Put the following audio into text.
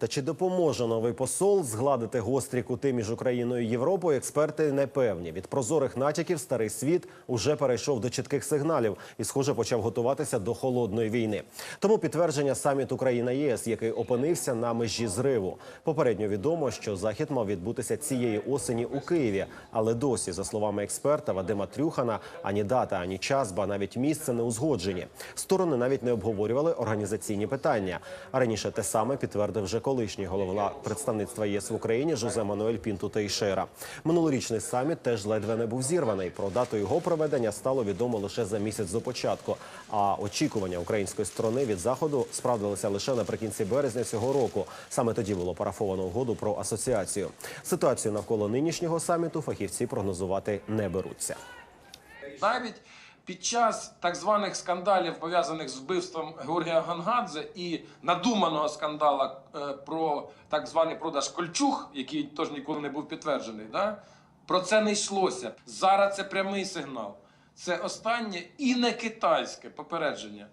Та чи допоможе новий посол згладити гострі кути між Україною і Європою? Експерти не певні. Від прозорих натяків старий світ уже перейшов до чітких сигналів і, схоже, почав готуватися до холодної війни. Тому підтвердження саміт Україна ЄС, який опинився на межі зриву. Попередньо відомо, що захід мав відбутися цієї осені у Києві, але досі, за словами експерта Вадима Трюхана, ані дата, ані час, ба навіть місце не узгоджені. Сторони навіть не обговорювали організаційні питання. А раніше те саме підтвердив вже колишній голова представництва ЄС в Україні Жозе Мануель Пінту Тейшера. Минулорічний саміт теж ледве не був зірваний. Про дату його проведення стало відомо лише за місяць до початку. А очікування української сторони від заходу справдилися лише наприкінці березня цього року. Саме тоді було парафовано угоду про асоціацію. Ситуацію навколо нинішнього саміту фахівці прогнозувати не беруться. Навіть під час так званих скандалів, пов'язаних з вбивством Георгія Гангадзе і надуманого скандала е, про так званий продаж кольчуг, який теж ніколи не був підтверджений, да? про це не йшлося. Зараз це прямий сигнал. Це останнє і не китайське попередження.